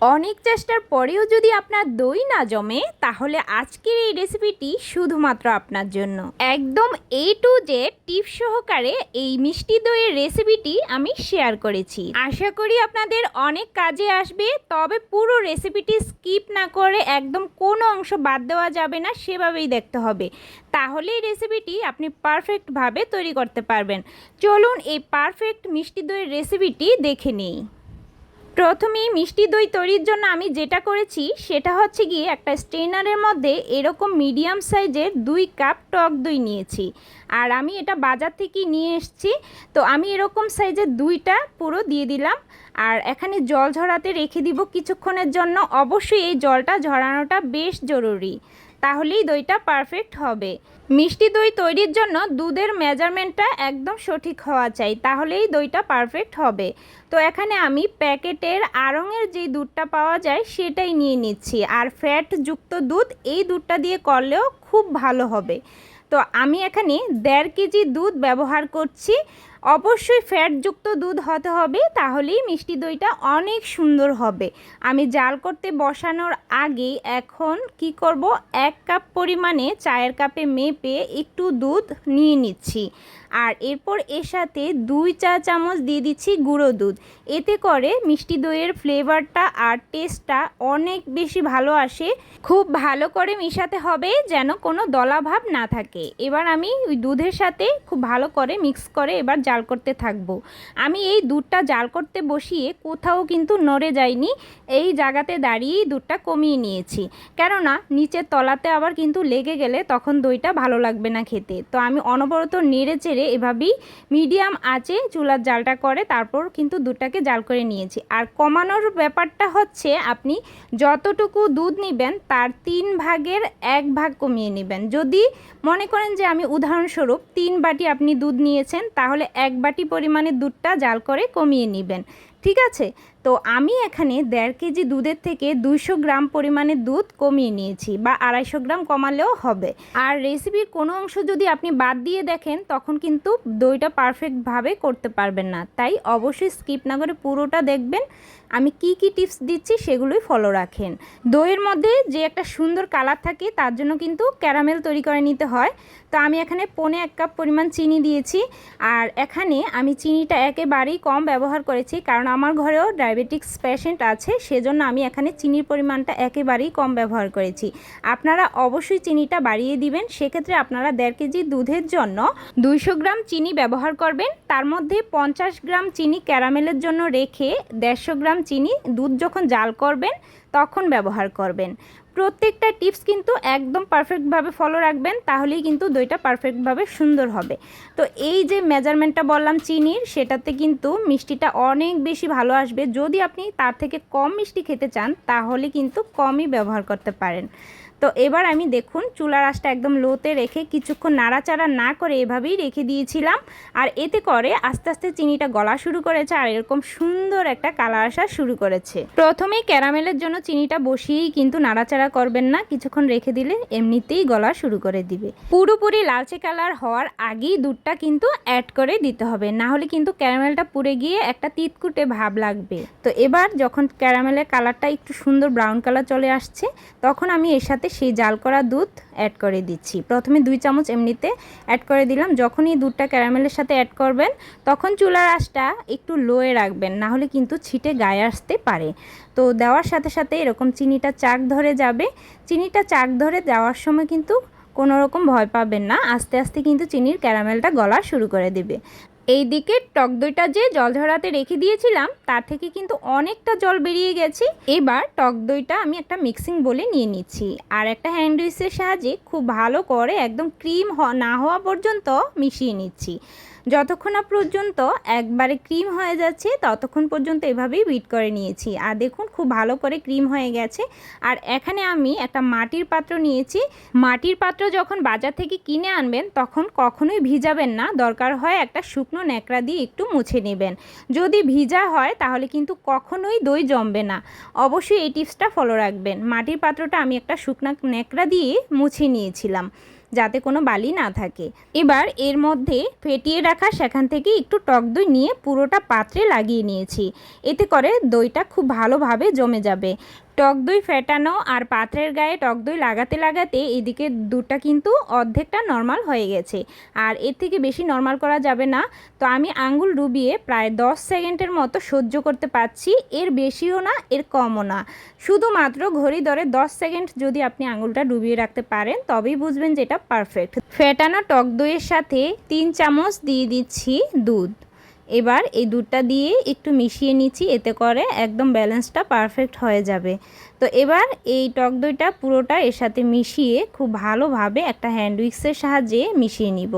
অনেক চেষ্টার পরেও যদি আপনার দই না জমে, তাহলে আজকের এই রেসিপিটি শুধুমাত্র আপনার জন্য। একদম এ টু জে টিপ সহকারে এই মিষ্টি দইয়ের রেসিপিটি আমি শেয়ার করেছি। আশা করি আপনাদের অনেক কাজে আসবে, তবে পুরো রেসিপিটি স্কিপ না করে একদম কোনো অংশ বাদ দেওয়া যাবে না, সেভাবেই দেখতে হবে। তাহলে এই রেসিপিটি আপনি পারফেক্টভাবে তৈরি করতে পারবেন। চলুন এই পারফেক্ট মিষ্টি দইয়ের রেসিপিটি দেখে নিই। প্রথমেই মিষ্টি দই তৈরির জন্য আমি যেটা করেছি সেটা হচ্ছে গিয়ে একটা স্ট্রেনারের মধ্যে এরকম মিডিয়াম সাইজের দুই কাপ টক দই নিয়েছি। আর আমি এটা বাজার থেকে নিয়ে এসেছি। তো আমি এরকম সাইজের দুইটা পুরো দিয়ে দিলাম। আর এখানে জল ঝরাতে রেখে দিব কিছুক্ষণের জন্য। অবশ্যই এই জলটা ঝরানোটা বেশ জরুরি। তাহলেই দইটা পারফেক্ট হবে। মিষ্টি দই তৈরির জন্য দুধের মেজারমেন্টটা একদম সঠিক হওয়া চাই, তাহলেই দইটা পারফেক্ট হবে। তো এখানে আমি প্যাকেটের আড়ঙের যে দুধটা পাওয়া যায়, সেটাই নিয়ে নিচ্ছি। আর ফ্যাট যুক্ত দুধ, এই দুধটা দিয়ে করলেও খুব ভালো হবে। তো আমি এখানে দেড় কেজি দুধ ব্যবহার করছি। অবশ্যই ফ্যাটযুক্ত দুধ হতে হবে, তাহলেই মিষ্টি দইটা অনেক সুন্দর হবে। আমি জাল করতে বসানোর আগেই এখন কি করব? এক কাপ পরিমাণে চায়ের কাপে মেপে একটু দুধ নিয়ে নিচ্ছি। আর এরপর এর সাথে দুই চা চামচ দিয়ে দিচ্ছি গুঁড়ো দুধ। এতে করে মিষ্টি দইয়ের ফ্লেভারটা আর টেস্টটা অনেক বেশি ভালো আসে। খুব ভালো করে মিশাতে হবে যেন কোনো দলাভাব না থাকে। এবার আমি ওই দুধের সাথে খুব ভালো করে মিক্স করে এবার জাল করতে থাকব। আমি এই দুধটা জাল করতে বসিয়ে কোথাও কিন্তু নড়ে যায়নি এই জায়গাতে দাঁড়িয়েই দুধটা কমিয়ে নিয়েছি। কেননা নিচের তলাতে আবার কিন্তু লেগে গেলে তখন দইটা ভালো লাগবে না খেতে। তো আমি অনবরত নেড়ে চেড়ে এভাবেই মিডিয়াম আঁচে চুলার জালটা করে তারপর কিন্তু দুধটাকে জাল করে নিয়েছি। আর কমানোর ব্যাপারটা হচ্ছে আপনি যতটুকু দুধ নেবেন তার তিন ভাগের এক ভাগ কমিয়ে নেবেন। যদি মনে করেন যে আমি উদাহরণস্বরূপ তিন বাটি আপনি দুধ নিয়েছেন, তাহলে এক বাটি পরিমাণে দুধটা জাল করে কমিয়ে নেবেন। ঠিক আছে? তো আমি এখানে দেড় কেজি দুধের থেকে দুইশো গ্রাম পরিমাণে দুধ কমিয়ে নিয়েছি বা আড়াইশো গ্রাম কমালেও হবে। আর রেসিপির কোনো অংশ যদি আপনি বাদ দিয়ে দেখেন, তখন কিন্তু দইটা পারফেক্টভাবে করতে পারবেন না। তাই অবশ্যই স্কিপ না করে পুরোটা দেখবেন। আমি কি কি টিপস দিচ্ছি সেগুলোই ফলো রাখেন। দইয়ের মধ্যে যে একটা সুন্দর কালার থাকে, তার জন্য কিন্তু ক্যারামেল তৈরি করে নিতে হয়। তো আমি এখানে পনে এক কাপ পরিমাণ চিনি দিয়েছি। আর এখানে আমি চিনিটা একেবারেই কম ব্যবহার করেছি, কারণ আমার ঘরেও ডায়াবেটিক্স পেশেন্ট আছে, সেজন্য আমি এখানে চিনির পরিমাণটা একেবারেই কম ব্যবহার করেছি। আপনারা অবশ্যই চিনিটা বাড়িয়ে দিবেন, সেক্ষেত্রে আপনারা দেড় কেজি দুধের জন্য দুইশো গ্রাম চিনি ব্যবহার করবেন। তার মধ্যে পঞ্চাশ গ্রাম চিনি ক্যারামেলের জন্য রেখে দেড়শো গ্রাম চিনি দুধ যখন জাল করবেন তখন ব্যবহার করবেন। প্রত্যেকটা টিপস কিন্তু একদম পারফেক্টভাবে ফলো রাখবেন, তাহলেই কিন্তু দইটা পারফেক্টভাবে সুন্দর হবে। তো এই যে মেজারমেন্টটা বললাম চিনির, সেটাতে কিন্তু মিষ্টিটা অনেক বেশি ভালো আসবে। যদি আপনি তার থেকে কম মিষ্টি খেতে চান, তাহলে কিন্তু কমই ব্যবহার করতে পারেন। তো এবার আমি দেখুন, চুলার আঁচটা একদম লোতে রেখে কিছুক্ষণ নাড়াচাড়া না করে এভাবেই রেখে দিয়েছিলাম। আর এতে করে আস্তে আস্তে চিনিটা গলা শুরু করেছে, আর এরকম সুন্দর একটা কালার আসা শুরু করেছে। প্রথমেই ক্যারামেলের জন্য চিনিটা বসিয়েই কিন্তু নাড়াচাড়া করবেন না, কিছুক্ষণ রেখে দিলে এমনিতেই গলা শুরু করে দিবে। পুরোপুরি লালচে কালার হওয়ার আগেই দুধটা কিন্তু অ্যাড করে দিতে হবে, না হলে কিন্তু ক্যারামেলটা পুড়ে গিয়ে একটা তিতকুটে ভাব লাগবে। তো এবার যখন ক্যারামেলের কালারটা একটু সুন্দর ব্রাউন কালার চলে আসছে, তখন আমি এর সাথে সেই জাল করা দুধ অ্যাড করে দিচ্ছি। প্রথমে দুই চামচ এমনিতে অ্যাড করে দিলাম। যখনই দুধটা ক্যারামেলের সাথে অ্যাড করবেন, তখন চুলার আঁচটা একটু লোয়ে রাখবেন, না হলে কিন্তু ছিটে গায়ে আসতে পারে। তো দেওয়ার সাথে সাথে এরকম চিনিটা চাক ধরে যাবে। চিনিটা চাক ধরে দেওয়ার সময় কিন্তু কোনো রকম ভয় পাবেন না। আস্তে আস্তে কিন্তু চিনির ক্যারামেলটা গলা শুরু করে দেবে। এই দিকে টক দইটা যে জল ঝরাতে রেখে দিয়েছিলাম, তার থেকে কিন্তু অনেকটা জল বেরিয়ে গেছে। এবার টক দইটা আমি একটা মিক্সিং বলে নিয়ে নিচ্ছি। আর একটা হ্যান্ড উইচের সাহায্যে খুব ভালো করে একদম ক্রিম না হওয়া পর্যন্ত মিশিয়ে নিচ্ছি। যতক্ষণ না পর্যন্ত একবারে ক্রিম হয়ে যাচ্ছে, ততক্ষণ পর্যন্ত এভাবেই বিট করে নিয়েছি। আর দেখুন, খুব ভালো করে ক্রিম হয়ে গেছে। আর এখানে আমি একটা মাটির পাত্র নিয়েছি। মাটির পাত্র যখন বাজার থেকে কিনে আনবেন, তখন কখনোই ভিজাবেন না। দরকার হয় একটা শুকনো ন্যাকড়া দিয়ে একটু মুছে নেবেন। যদি ভিজা হয়, তাহলে কিন্তু কখনোই দই জমবে না। অবশ্যই এই টিপসটা ফলো রাখবেন। মাটির পাত্রটা আমি একটা শুকনো ন্যাকড়া দিয়ে মুছে নিয়েছিলাম। যাতে কোনো বালি না থাকে। এবার এর মধ্যে ফেটিয়ে রাখা সেখান থেকে একটু টক দই নিয়ে পুরোটা পাত্রে লাগিয়ে নিয়েছি। এতে করে দইটা খুব ভালোভাবে জমে যাবে। টক দই ফেটানো আর পাত্রের গায়ে টক দই লাগাতে লাগাতে এদিকে দুধটা কিন্তু অর্ধেকটা নর্মাল হয়ে গেছে। আর এর থেকে বেশি নর্মাল করা যাবে না। তো আমি আঙ্গুল ডুবিয়ে প্রায় 10 সেকেন্ডের মতো সহ্য করতে পারছি। এর বেশিও না, এর কমও না। শুধুমাত্র ঘড়ি ধরে 10 সেকেন্ড যদি আপনি আঙ্গুলটা ডুবিয়ে রাখতে পারেন, তবেই বুঝবেন যে এটা পারফেক্ট ফেটানো টক দইয়ের সাথে তিন চামচ দিয়ে দিচ্ছি দুধ। এবার এই দুধটা দিয়ে একটু মিশিয়ে নিচ্ছি, এতে করে একদম ব্যালেন্সটা পারফেক্ট হয়ে যাবে। তো এবার এই টক দইটা পুরোটা এর সাথে মিশিয়ে খুব ভালোভাবে একটা হ্যান্ড উইক্সের সাহায্যে মিশিয়ে নিব।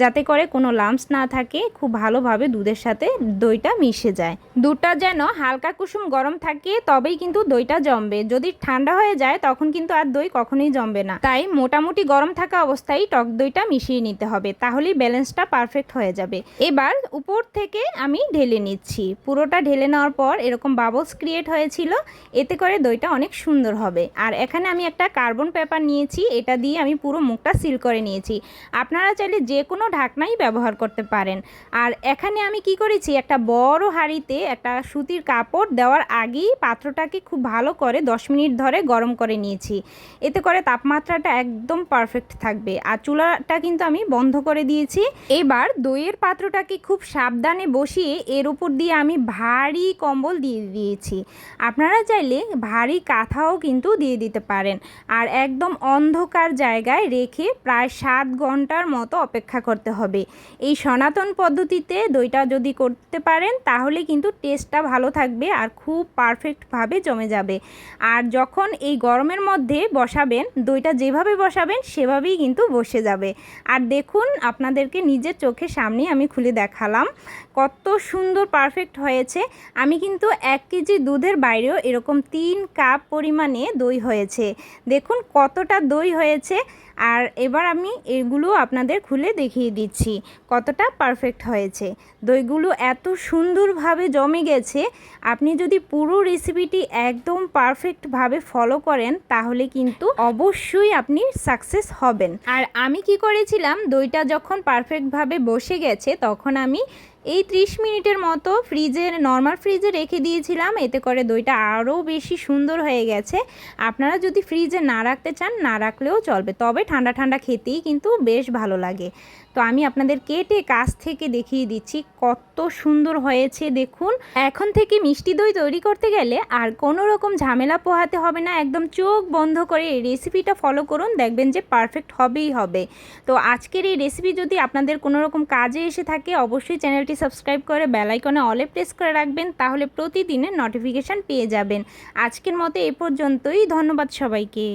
যাতে করে কোনো লাম্পস না থাকে, খুব ভালোভাবে দুধের সাথে দইটা মিশে যায়। দুধটা যেন হালকা কুসুম গরম থাকে, তবেই কিন্তু দইটা জমবে। যদি ঠান্ডা হয়ে যায়, তখন কিন্তু আর দই কখনোই জমবে না। তাই মোটামুটি গরম থাকা অবস্থায় টক দইটা মিশিয়ে নিতে হবে, তাহলেই ব্যালেন্সটা পারফেক্ট হয়ে যাবে। এবার উপর থেকে আমি ঢেলে নিচ্ছি। পুরোটা ঢেলে নেওয়ার পর এরকম বাবলস ক্রিয়েট হয়েছিল, এতে করে দইটা অনেক সুন্দর হবে। আর এখানে আমি একটা কার্বন পেপার নিয়েছি, এটা দিয়ে আমি পুরো মুখটা সিল করে নিয়েছি। আপনারা চাইলে যে কোনো ঢাকনাই ব্যবহার করতে পারেন। আর এখানে আমি কি করেছি, একটা বড় হাঁড়িতে একটা সুতির কাপড় দেওয়ার আগেই পাত্রটাকে খুব ভালো করে 10 মিনিট ধরে গরম করে নিয়েছি। এতে করে তাপমাত্রাটা একদম পারফেক্ট থাকবে। আর চুলাটা কিন্তু আমি বন্ধ করে দিয়েছি। এবার দইয়ের পাত্রটাকে খুব সাবধানে বসিয়ে এর উপর দিয়ে আমি ভারী কম্বল দিয়ে দিয়েছি। আপনারা চাইলে ভারী কাঁথাও কিন্তু দিয়ে দিতে পারেন। আর একদম অন্ধকার জায়গায় রেখে প্রায় সাত ঘণ্টার মতো অপেক্ষা করতে হবে। এই সনাতন পদ্ধতিতে দইটা যদি করতে পারেন, তাহলে কিন্তু টেস্টটা ভালো থাকবে আর খুব পারফেক্টভাবে জমে যাবে। আর যখন এই গরমের মধ্যে বসাবেন, দইটা যেভাবে বসাবেন, সেভাবেই কিন্তু বসে যাবে। আর দেখুন, আপনাদেরকে নিজের চোখের সামনে আমি খুলে দেখালাম। কত সুন্দর পারফেক্ট হয়েছে। আমি কিন্তু এক কেজি দুধের বাইরেও এরকম তিন কাপ পরিমাণে দই হয়েছে। দেখুন কতটা দই হয়েছে। আর এবার আমি এগুলো আপনাদের খুলে দেখিয়ে দিচ্ছি কতটা পারফেক্ট হয়েছে। দইগুলো এত সুন্দরভাবে জমে গেছে। আপনি যদি পুরো রেসিপিটি একদম পারফেক্টভাবে ফলো করেন, তাহলে কিন্তু অবশ্যই আপনি সাকসেস হবেন। আর আমি কি করেছিলাম, দইটা যখন পারফেক্টভাবে বসে গেছে, তখন আমি এই 30 মিনিটের মতো ফ্রিজে নর্মাল ফ্রিজে রেখে দিয়েছিলাম। এতে করে দইটা আরও বেশি সুন্দর হয়ে গেছে। আপনারা যদি ফ্রিজে না রাখতে চান, না রাখলেও চলবে। তবে ঠান্ডা ঠান্ডা খেতেই কিন্তু বেশ ভালো লাগে। তো আমি আপনাদের কেটে কাছ থেকে দেখিয়ে দিচ্ছি কত সুন্দর হয়েছে, দেখুন। এখন থেকে মিষ্টি দই তৈরি করতে গেলে আর কোনো রকম ঝামেলা পোহাতে হবে না। একদম চোখ বন্ধ করে এই রেসিপিটা ফলো করুন, দেখবেন যে পারফেক্ট হবেই হবে। তো আজকের এই রেসিপি যদি আপনাদের কোনো রকম কাজে এসে থাকে, অবশ্যই চ্যানেলটি সাবস্ক্রাইব করে বেলাইকনে অলে প্রেস করে রাখবেন, তাহলে প্রতিদিনের নোটিফিকেশান পেয়ে যাবেন। আজকের মতো এ পর্যন্তই, ধন্যবাদ সবাইকে।